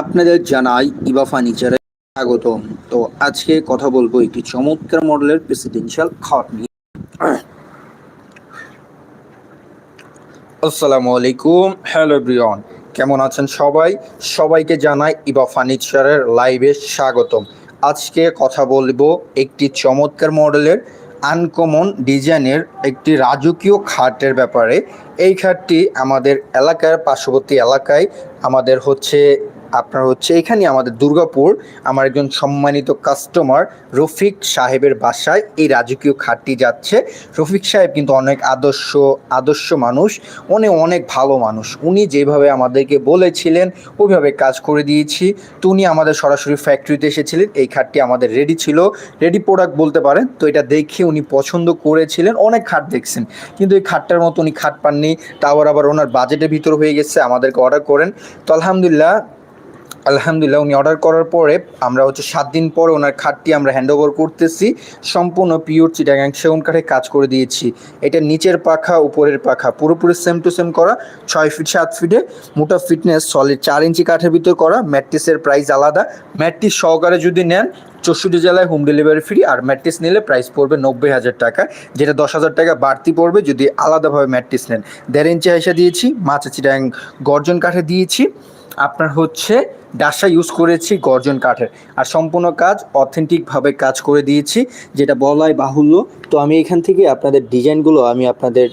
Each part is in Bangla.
আপনাদের জানাই ইবা ফার্নিচারে স্বাগতম তো আজকে কথা বলব একটি চমৎকার মডেলের প্রেসিডেন্সিয়াল খাট নিয়ে। আসসালামু আলাইকুম। হ্যালো এভরিওয়ান কেমন আছেন সবাই? সবাইকে জানাই ইবা ফার্নিচারের লাইভে স্বাগতম। আজকে কথা বলব একটি চমৎকার মডেলের আনকমন ডিজাইনের একটি রাজকীয় খাটের ব্যাপারে। এই খাটটি আমাদের এলাকার পার্শ্ববর্তী এলাকায় আমাদের হচ্ছে আপনার হচ্ছে এখানে আমাদের দুর্গাপুর, আমার একজন সম্মানিত কাস্টমার রফিক সাহেবের বাসায় এই রাজকীয় খাটটি যাচ্ছে। রফিক সাহেব কিন্তু অনেক আদর্শ আদর্শ মানুষ, উনি অনেক ভালো মানুষ। উনি যেভাবে আমাদেরকে বলেছিলেন, ওইভাবে কাজ করে দিয়েছি। তো উনি আমাদের সরাসরি ফ্যাক্টরিতে এসেছিলেন, এই খাটটি আমাদের রেডি ছিল। রেডি প্রোডাক্ট বলতে পারেন, তো এটা দেখে উনি পছন্দ করেছিলেন, অনেক খাট দেখছেন। কিন্তু এই খাটটার মতো উনি খাট পাননি তারপর আবার ওনার বাজেটের ভিতর হয়ে গেছে, আমাদেরকে অর্ডার করেন। তো আলহামদুলিল্লাহ আলহামদুলিল্লাহ, উনি অর্ডার করার পরে আমরা হচ্ছে সাত দিন পরে ওনার খাটটি আমরা হ্যান্ড ওভার করতেছি। সম্পূর্ণ পিওর চিটাগাং সেগুন কাঠে কাজ করে দিয়েছি। এটা নিচের পাখা, উপরের পাখা, পুরোপুরি সেম টু সেম করা, ছয় ফিট সাত ফিটে মোটা ফিটনেস সলিড চার ইঞ্চি কাঠের ভিতর করা, ম্যাট্রিসের প্রাইস আলাদা। ম্যাট্রিস সহকারে যদি নেন, চৌষট্টি জেলায় হোম ডেলিভারি ফ্রি আর ম্যাট্রিস নিলে প্রাইস পড়বে নব্বই হাজার টাকা। যেটা দশ হাজার টাকা বাড়তি পড়বে যদি আলাদাভাবে ম্যাট্রিস নেন। দেড় ইঞ্চি হাইসা দিয়েছি, মাছা চিটাং গর্জন কাঠে দিয়েছি। আপনার হচ্ছে ডাসা ইউজ করেছি গর্জন কাঠের। আর সম্পূর্ণ কাজ অথেন্টিকভাবে কাজ করে দিয়েছি, যেটা বলাই বাহুল্য। তো আমি এখান থেকে আপনাদের ডিজাইনগুলো আমি আপনাদের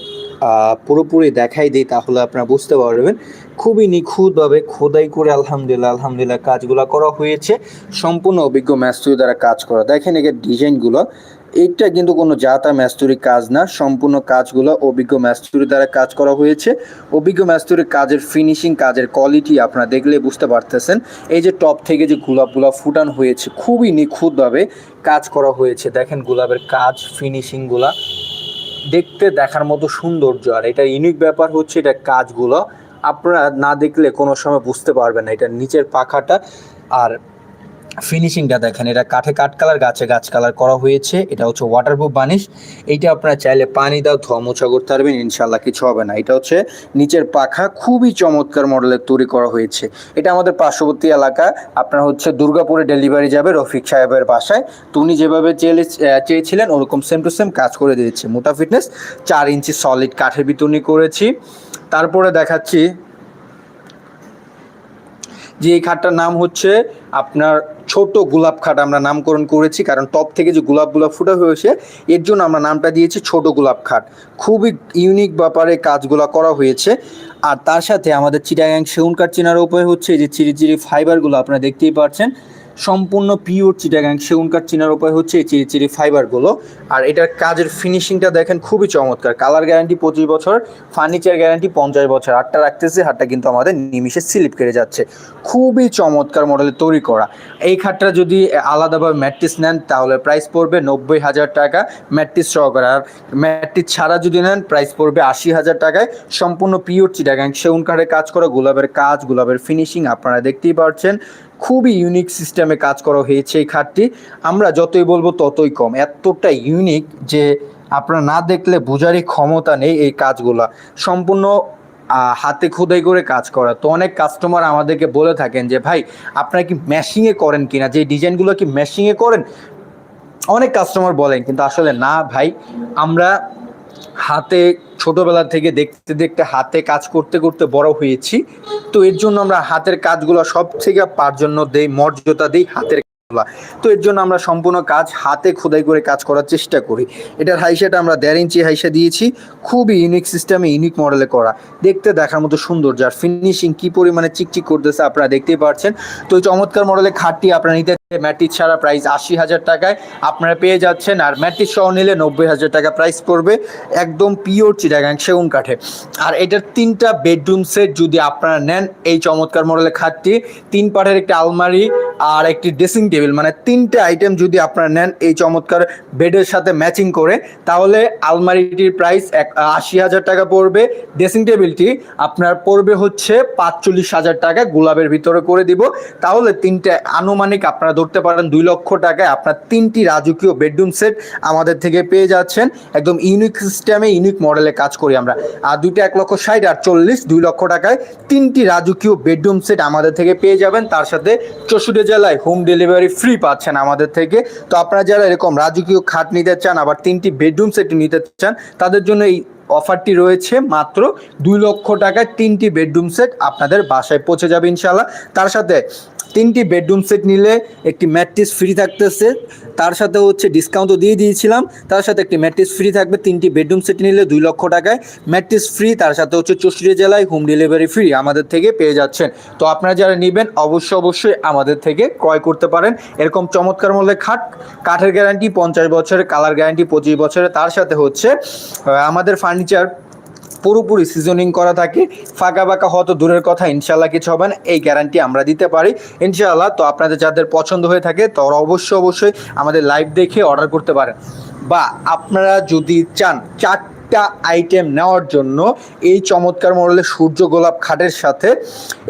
পুরোপুরি দেখাই দিই, তাহলে আপনারা বুঝতে পারবেন। খুবই নিখুঁতভাবে খোদাই করে আলহামদুলিল্লাহ আলহামদুলিল্লাহ কাজগুলো করা হয়েছে। সম্পূর্ণ অভিজ্ঞ ম্যাস্তুরি দ্বারা কাজ করা। দেখেন এখানে ডিজাইনগুলো এইটা কিন্তু কোনো জাতা ম্যাস্তুরি কাজ না, সম্পূর্ণ কাজগুলো অভিজ্ঞ ম্যাস্তুরি দ্বারা কাজ করা হয়েছে। অভিজ্ঞ ম্যাস্তুরির কাজের ফিনিশিং কাজের কোয়ালিটি আপনারা দেখলে বুঝতে পারতেছেন। এই যে টপ থেকে যে গোলাপগুলো ফুটান হয়েছে, খুবই নিখুঁতভাবে কাজ করা হয়েছে। দেখেন গোলাপের কাজ ফিনিশিংগুলা দেখতে, দেখার মতো সৌন্দর্য। আর এটা ইউনিক ব্যাপার হচ্ছে এটা কাজগুলো আপনারা না দেখলে কোনো সময় বুঝতে পারবেন না। এটা নিচের পাখাটা আর ফিনিশিংটা দেখেন, এটা কাঠে কাঠ কালার, গাছে গাছ কালার করা হয়েছে। এটা হচ্ছে ওয়াটারপ্রুফ বানিশ। এইটা আপনারা চাইলে পানি দাও, ধোয়া করতে পারবেন ইনশাল্লাহ কিছু হবে না। এটা হচ্ছে নিচের পাখা, খুবই চমৎকার মডেলের তৈরি করা হয়েছে। এটা আমাদের পার্শ্ববর্তী এলাকা, আপনার হচ্ছে দুর্গাপুরে ডেলিভারি যাবে রফিক সাহেবের বাসায়। তো উনি যেভাবে চেয়ে চেয়েছিলেন, ওরকম সেম টু সেম কাজ করে দিয়েছে। মোটা ফিটনেস চার ইঞ্চি সলিড কাঠের বিতরণী করেছি। তারপরে দেখাচ্ছি যে এই খাটটার নাম হচ্ছে আপনার ছোট গোলাপ খাট আমরা নামকরণ করেছি, কারণ টপ থেকে যে গোলাপগুলো ফুটে হয়েছে, এর জন্য আমরা নামটা দিয়েছি ছোট গোলাপ খাট। খুবই ইউনিক ব্যাপারে কাজগুলো করা হয়েছে। আর তার সাথে আমাদের চিটাগাং সেগুন কাঠ চেনার উপায় হচ্ছে যে চিরি চিরি ফাইবারগুলো আপনারা দেখতেই পাচ্ছেন সম্পূর্ণ পিওর চিটাগাং সেগুন কাঠ চেনার উপায় হচ্ছে এই চিরি চিরি ফাইবারগুলো। আর এটার কাজের ফিনিশিংটা দেখেন খুবই চমৎকার। কালার গ্যারান্টি পঁচিশ বছর, ফার্নিচার গ্যারান্টি পঞ্চাশ বছর। হাটটা রাখতেছে, হাটটা কিন্তু আমাদের নিমিশে স্লিপ কেটে যাচ্ছে। খুবই চমৎকার মডেলের তৈরি করা। এই খাটটা যদি আলাদাভাবে ম্যাট্রিস নেন, তাহলে প্রাইস পড়বে নব্বই হাজার টাকা ম্যাট্রিস সহকারে। আর ম্যাট্রিস ছাড়া যদি নেন প্রাইস পড়বে আশি হাজার টাকায়। সম্পূর্ণ পিওর চিটাগাং সেগুন কাঠের কাজ করা, গোলাপের কাজ, গোলাপের ফিনিশিং আপনারা দেখতেই পাচ্ছেন খুবই ইউনিক সিস্টেমে কাজ করা হয়েছে এই খাটটি। আমরা যতই বলব ততই কম। এতটা ইউনিক যে আপনারা না দেখলে বোঝারই ক্ষমতা নেই এই কাজগুলা। সম্পূর্ণ হাতে খোদাই করে কাজ করা। তো অনেক কাস্টমার আমাদেরকে বলে থাকেন যে, ভাই, আপনারা কি ম্যাশিংয়ে করেন কিনা? যে ডিজাইনগুলো কি মেশিংয়ে করেন? অনেক কাস্টমার বলেন, কিন্তু আসলে না ভাই। আমরা হাতে ছোটবেলা থেকে দেখতে দেখতে হাতে কাজ করতে করতে বড় হয়েছি। তো এর জন্য আমরা হাতের কাজগুলো সব থেকে পার জন্য দেই, মর্যাদা দেই হাতের। তো এর জন্য আমরা সম্পূর্ণ কাজ হাতে খোদাই করে কাজ করার চেষ্টা করি। এটার হাইসাটা আমরা দেড় ইঞ্চি হাইসা দিয়েছি। খুবই ইউনিক সিস্টেমে ইউনিক মডেলে করা। দেখতে দেখার মতো সুন্দর। যার ফিনিশিং কি পরিমাণে চিকচিক করতেছে আপনারা দেখতেই পাচ্ছেন তো চমৎকার মডেলের খাটটি আপনারা নিতে ম্যাট্রিক ছাড়া প্রাইস আশি হাজার টাকায় আপনারা পেয়ে যাচ্ছেন। আর ম্যাট্রিক সহ নিলে নব্বই হাজার টাকা প্রাইস পড়বে একদম পিওর চিটাগাং সেগুন কাঠে। আর এটার তিনটা বেডরুম সেট যদি আপনারা নেন, এই চমৎকার মডেলের খাটটি, তিন পাটের একটি আলমারি আর একটি ড্রেসিং টেবিল মানে তিনটে আইটেম যদি আপনারা নেন এই চমৎকার বেডের সাথে ম্যাচিং করে, তাহলে আলমারিটির প্রাইস এক, আশি হাজার টাকা পড়বে। ড্রেসিং টেবিলটি আপনার পড়বে হচ্ছে পাঁচচল্লিশ হাজার টাকা, গোলাপের ভিতরে করে দিব। তাহলে তিনটে আনুমানিক আপনারা ধরতে পারেন দুই লক্ষ টাকায় আপনার তিনটি রাজকীয় বেডরুম সেট আমাদের থেকে পেয়ে যাচ্ছেন। একদম ইউনিক সিস্টেমে ইউনিক মডেলে কাজ করি আমরা। আর দুইটা এক লক্ষ ষাট আর চল্লিশ, দুই লক্ষ টাকায় তিনটি রাজকীয় বেডরুম সেট আমাদের থেকে পেয়ে যাবেন। তার সাথে চৌষট্টি জেলায় হোম ডেলিভারি ফ্রি পাচ্ছেন আমাদের থেকে। তো আপনারা যারা এরকম রাজকীয় খাট নিতে চান, আবার তিনটি বেডরুম সেট নিতে চান, তাদের জন্য এই অফারটি রয়েছে মাত্র দুই লক্ষ টাকায় তিনটি বেডরুম সেট আপনাদের বাসায় পৌঁছে যাবে ইনশাল্লাহ তার সাথে তিনটি বেডরুম সেট নিলে একটি ম্যাট্রিস ফ্রি থাকতেছে। তার সাথে হচ্ছে ডিসকাউন্টও দিয়ে দিয়েছিলাম। তার সাথে একটি ম্যাট্রিস ফ্রি থাকবে। তিনটি বেডরুম সেট নিলে দুই লক্ষ টাকায় ম্যাট্রিস ফ্রি। তার সাথে হচ্ছে চৌষট্টি জেলায় হোম ডেলিভারি ফ্রি আমাদের থেকে পেয়ে যাচ্ছেন। তো আপনারা যারা নেবেন, অবশ্যই অবশ্যই আমাদের থেকে ক্রয় করতে পারেন। এরকম চমৎকার মূল্যে খাট, কাঠের গ্যারান্টি পঞ্চাশ বছরের কালার গ্যারান্টি পঁচিশ বছরের। তার সাথে হচ্ছে আমাদের ফার্নিচার পুরোপুরি সিজনিং করা থাকে। ফাঁকা ফাঁকা হয়তো দূরের কথা ইনশাল্লাহ কিছু হবে না, এই গ্যারান্টি আমরা দিতে পারি। ইনশাআল্লাহ তো আপনাদের যাদের পছন্দ হয়ে থাকে, তারা অবশ্যই অবশ্যই আমাদের লাইভ দেখে অর্ডার করতে পারেন। বা আপনারা যদি চান, চারটা আইটেম নেওয়ার জন্য এই চমৎকার মডেলের সূর্য গোলাপ খাটের সাথে,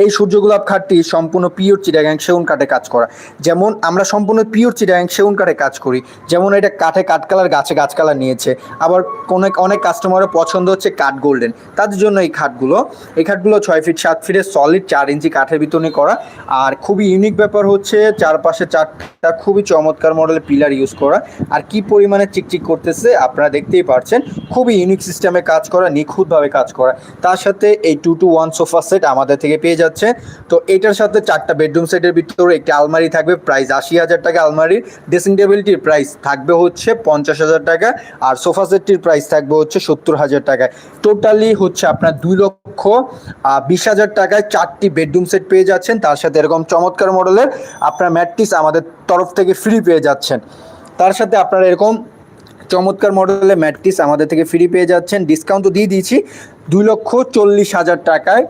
এই সূর্য গোলাপ খাটটি সম্পূর্ণ পিওর চিটাগাং সেগুন কাঠে কাজ করা। যেমন আমরা সম্পূর্ণ পিওর চিটাগাং সেগুন কাঠে কাজ করি, যেমন এটা কাঠে কাঠ কালার, গাছে গাছ কালার নিয়েছে। আবার কোনো অনেক কাস্টমারের পছন্দ হচ্ছে কাঠ গোল্ডেন তাদের জন্য এই খাটগুলো এই খাটগুলো ছয় ফিট সাত ফিটের সলিড চার ইঞ্চি কাঠের ভিতরে করা। আর খুবই ইউনিক ব্যাপার হচ্ছে চারপাশে চারটা খুবই চমৎকার মডেলের পিলার ইউজ করা। আর কি পরিমাণে চিকচিক করতেছে আপনারা দেখতেই পারছেন, খুবই ইউনিক সিস্টেমে কাজ করা, নিখুঁতভাবে কাজ করা। তার সাথে এই two two one sofa set আমাদের থেকে পেয়ে যাচ্ছে। তো এটার সাথে চারটা বেডরুম সেটের ভিতরে একটি আলমারি থাকবে প্রাইস আশি হাজার টাকা আলমারির। ড্রেসিং টেবিলটির প্রাইস থাকবে হচ্ছে পঞ্চাশ হাজার টাকা, আর সোফা সেটটির প্রাইস থাকবে হচ্ছে সত্তর হাজার টাকায় টোটালি হচ্ছে আপনার দুই লক্ষ বিশ হাজার টাকায় চারটি বেডরুম সেট পেয়ে যাচ্ছেন। তার সাথে এরকম চমৎকার মডেলের আপনার ম্যাট্রিস আমাদের তরফ থেকে ফ্রি পেয়ে যাচ্ছেন। তার সাথে আপনারা এরকম চমৎকার মডেলের ম্যাট্রিস আমাদের থেকে ফ্রি পেয়ে যাচ্ছেন। ডিসকাউন্ট তো দিয়ে দিয়েছি। দুই লক্ষ চল্লিশ হাজার টাকায়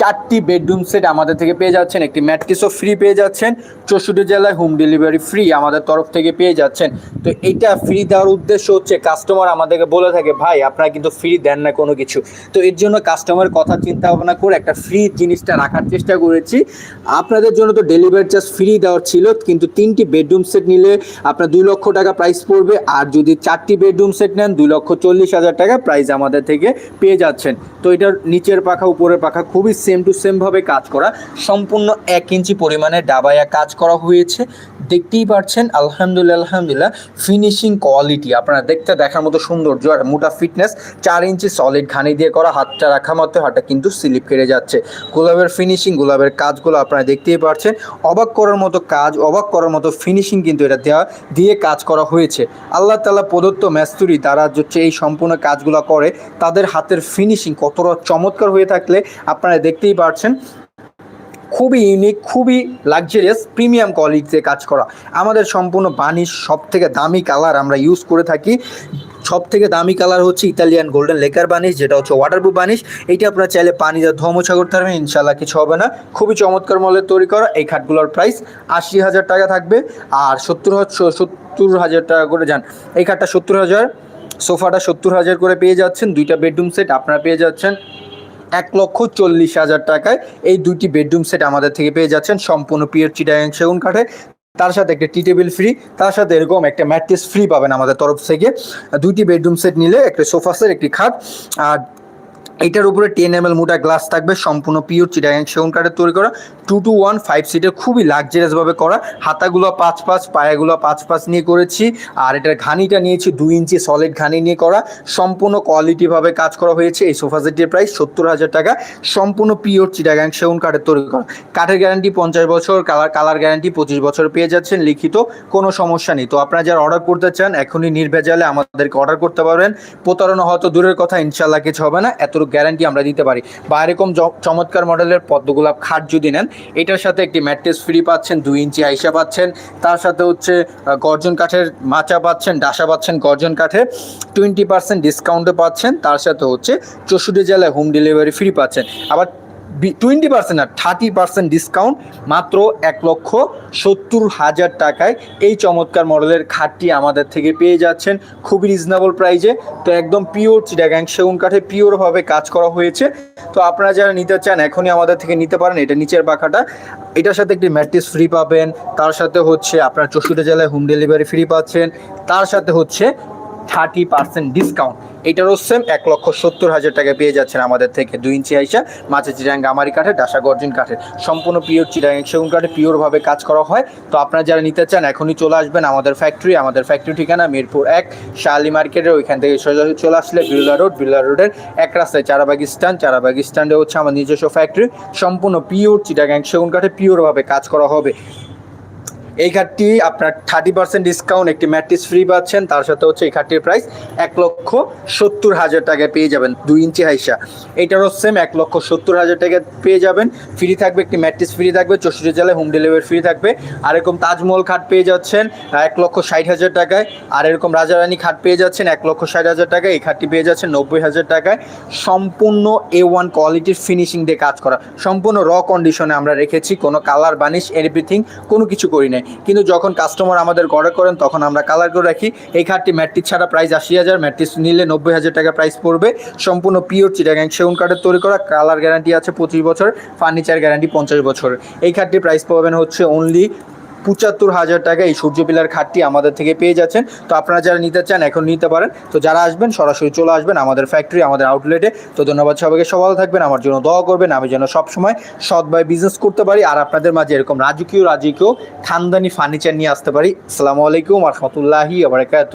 চারটি বেডরুম সেট আমাদের থেকে পেয়ে যাচ্ছেন। একটি ম্যাট্রিসও ফ্রি পেয়ে যাচ্ছেন। চৌষট্টি জেলায় হোম ডেলিভারি ফ্রি আমাদের তরফ থেকে পেয়ে যাচ্ছেন। তো এটা ফ্রি দেওয়ার উদ্দেশ্য হচ্ছে কাস্টমার আমাদেরকে বলে থাকে, ভাই, আপনারা কিন্তু ফ্রি দেন না কোনো কিছু। তো এর জন্য কাস্টমার কথা চিন্তা ভাবনা করে একটা ফ্রি জিনিসটা রাখার চেষ্টা করেছি। আপনাদের জন্য তো ডেলিভারি চার্জ ফ্রি দেওয়ার ছিল, কিন্তু তিনটি বেডরুম সেট নিলে আপনার দুই লক্ষ টাকা প্রাইস পড়বে। আর যদি চারটি বেডরুম সেট নেন, দুই লক্ষ চল্লিশ হাজার টাকা প্রাইস আমাদের থেকে পেয়ে যাচ্ছেন তো এটার নিচের পাখা, উপরের পাখা খুবই সেম টু সেমভাবে কাজ করা। সম্পূর্ণ এক ইঞ্চি পরিমাণে ডাবায়া কাজ করা হয়েছে। দেখতেই পাচ্ছেন আলহামদুলিল্লাহ আলহামদুলিল্লাহ ফিনিশিং কোয়ালিটি আপনারা দেখতে, দেখার মতো সৌন্দর্য আর মোটা ফিটনেস চার ইঞ্চি সলিড ঘানি দিয়ে করা, হাতটা রাখা মাত্র, হাতটা কিন্তু স্লিপ কেটে যাচ্ছে। গোলাপের ফিনিশিং গোলাপের কাজগুলো আপনারা দেখতেই পাচ্ছেন অবাক করার মতো কাজ, অবাক করার মতো ফিনিশিং কিন্তু এটা দেওয়া দিয়ে কাজ করা হয়েছে। আল্লাহ তালা প্রদত্ত মেস্তুরি তারা হচ্ছে এই সম্পূর্ণ কাজগুলো করে, তাদের হাতের ফিনিশিং কতটা চমৎকার হয়ে থাকলে আপনারা দেখতেই পাচ্ছেন খুবই ইউনিক খুবই লাক্সারিয়াস প্রিমিয়াম কোয়ালিটিতে কাজ করা। আমাদের সম্পূর্ণ বানিশ সব থেকে দামি কালার আমরা ইউজ করে থাকি। সব থেকে দামি কালার হচ্ছে ইতালিয়ান গোল্ডেন লেকার বানিশ, যেটা হচ্ছে ওয়াটারপ্রুফ বানিশ। এইটা আপনারা চাইলে পানি দিয়ে ধোমোছা করতে পারবেন ইনশাল্লাহ কিছু হবে না। খুবই চমৎকার মলের তৈরি করা, এই খাটগুলোর প্রাইস আশি হাজার টাকা থাকবে। আর সত্তর সত্তর হাজার টাকা করে যান, এই খাটটা সত্তর হাজার, সোফাটা সত্তর হাজার করে পেয়ে যাচ্ছেন। দুইটা বেডরুম সেট আপনারা পেয়ে যাচ্ছেন। এক লক্ষ চল্লিশ হাজার টাকায় এই দুইটি বেডরুম সেট আমাদের থেকে পেয়ে যাচ্ছেন। সম্পূর্ণ পিওর চিটাগাং সেগুন কাঠে। তার সাথে একটা টি টেবিল ফ্রি তার সাথে এরকম একটা ম্যাট্রেস ফ্রি পাবেন আমাদের তরফ থেকে। দুইটি বেডরুম সেট নিলে একটা সোফা সেট একটি খাট, আর এটার উপরে টেন এম এল মোটা গ্লাস থাকবে, সম্পূর্ণ পিওর চিটাগাং সেগুন কাঠের তৈরি করা। টু টু ওয়ান ফাইভ সিটের খুবই লাক্সারিয়াসভাবে করা। হাতাগুলো পাঁচ পাঁচ, পায়াগুলো পাঁচ পাঁচ নিয়ে করেছি। আর এটার ঘানিটা নিয়েছি দুই ইঞ্চি সলিড ঘানি নিয়ে করা। সম্পূর্ণ কোয়ালিটিভাবে কাজ করা হয়েছে। এই সোফা সেটের প্রাইস সত্তর হাজার টাকা। সম্পূর্ণ পিওর চিটাগাং সেগুন কাঠের তৈরি করা। কাঠের গ্যারান্টি পঞ্চাশ বছর কালার কালার গ্যারান্টি পঁচিশ বছর পেয়ে যাচ্ছেন লিখিত কোনো সমস্যা নেই। তো আপনারা যারা অর্ডার করতে চান, এখনই নির্ভেজালে আমাদেরকে অর্ডার করতে পারবেন। প্রতারণা হয়তো দূরের কথা ইনশাল্লাহ কিছু হবে না। এত গ্যারান্টি আমরা দিতে পারি। বা এরকম চমৎকার মডেলের পদ্মগোলাপ খাট যদি নেন, এটার সাথে একটি ম্যাট্রেস ফ্রি পাচ্ছেন, দুই ইঞ্চি আইসা পাচ্ছেন, তার সাথে হচ্ছে গর্জন কাঠের মাচা পাচ্ছেন, ডাসা পাচ্ছেন, গর্জন কাঠে টোয়েন্টি পার্সেন্ট ডিসকাউন্টও পাচ্ছেন, তার সাথে হচ্ছে চৌষট্টি জেলায় হোম ডেলিভারি ফ্রি পাচ্ছেন। আবার টোয়েন্টি পার্সেন্ট আর থার্টি পার্সেন্ট ডিসকাউন্ট মাত্র এক লক্ষ সত্তর হাজার টাকায়। এই চমৎকার মডেলের খাটটি আমাদের থেকে পেয়ে যাচ্ছেন খুবই রিজনেবল প্রাইজে তো একদম পিওর চিটাগাং সেগুন কাঠে পিওরভাবে কাজ করা হয়েছে। তো আপনারা যারা নিতে চান, এখনই আমাদের থেকে নিতে পারেন। এটা নিচের পাখাটা এটার সাথে একটি ম্যাট্রিক্স ফ্রি পাবেন। তার সাথে হচ্ছে আপনার চৌষট্টি জেলায় হোম ডেলিভারি ফ্রি পাচ্ছেন। তার সাথে হচ্ছে থার্টি পার্সেন্ট ডিসকাউন্ট। এটারও সেম এক লক্ষ সত্তর হাজার টাকা পেয়ে যাচ্ছেন আমাদের থেকে। দুই ইঞ্চি আইসা মাঝে চিরাং গামারি কাঠের ডাসা গর্জন কাঠের সম্পূর্ণ পিওর চিরাং সেগুন কাঠে পিওরভাবে কাজ করা হয়। তো আপনারা যারা নিতে চান, এখনই চলে আসবেন আমাদের ফ্যাক্টরি আমাদের ফ্যাক্টরি ঠিকানা মিরপুর এক, শালি মার্কেটের ওইখান থেকে সোজাসুজি চলে আসলে বিল্লা রোড। বিল্লা রোডের এক রাস্তায় চারাবাগ স্ট্যান্ড চারাবাগ স্ট্যান্ডে হচ্ছে আমার নিজস্ব ফ্যাক্টরি সম্পূর্ণ পিওর চিটাগাং সেগুন কাঠে পিওরভাবে কাজ করা হবে। এই খাটটি আপনার থার্টি পার্সেন্ট ডিসকাউন্ট একটি ম্যাট্রিস ফ্রি পাচ্ছেন। তার সাথে হচ্ছে এই খাটটির প্রাইস এক লক্ষ সত্তর হাজার টাকায় পেয়ে যাবেন দুই ইঞ্চি হাইসা। এইটারও সেম এক লক্ষ সত্তর হাজার টাকা পেয়ে যাবেন। ফ্রি থাকবে একটি ম্যাট্রিস ফ্রি থাকবে, চৌষট্টি জেলায় হোম ডেলিভারি ফ্রি থাকবে। আর এরকম তাজমহল খাট পেয়ে যাচ্ছেন এক লক্ষ ষাট হাজার টাকায়। আর এরকম রাজারানী খাট পেয়ে যাচ্ছেন, এক লক্ষ ষাট হাজার টাকায়। এই খাটটি পেয়ে যাচ্ছেন নব্বই হাজার টাকায়। সম্পূর্ণ এ ওয়ান কোয়ালিটির ফিনিশিং দিয়ে কাজ করা। সম্পূর্ণ র কন্ডিশনে আমরা রেখেছি, কোনো কালার বানিশ এভরিথিং কোনো কিছু করি নাই। কিন্তু যখন কাস্টমার আমাদের অর্ডার করেন, তখন আমরা কালার করে রাখি। এই খাটটি ম্যাট্রিক ছাড়া প্রাইস আশি হাজার ম্যাট্রিক নিলে নব্বই হাজার টাকা প্রাইস পড়বে। সম্পূর্ণ পিওর চিটাগ্যাং সেগুন কার্ডের তৈরি করা কালার গ্যারান্টি আছে পঁচিশ বছর ফার্নিচার গ্যারান্টি পঞ্চাশ বছর। এই খাটটির প্রাইস পাবেন হচ্ছে অনলি পঁচাত্তর হাজার টাকা এই সূর্য পিলার খাটটি আমাদের থেকে পেয়ে যাচ্ছেন। তো আপনারা যারা নিতে চান, এখন নিতে পারেন। তো যারা আসবেন, সরাসরি চলে আসবেন আমাদের ফ্যাক্টরি আমাদের আউটলেটে তো ধন্যবাদ সবাইকে। সবাই থাকবেন। আমার জন্য দোয়া করবেন। আমি যেন সবসময় সৎভাবে বিজনেস করতে পারি। আর আপনাদের মাঝে এরকম রাজকীয় রাজকীয় খানদানি ফার্নিচার নিয়ে আসতে পারি। আসসালামু আলাইকুম আর রহমতুল্লাহি আবরাকাত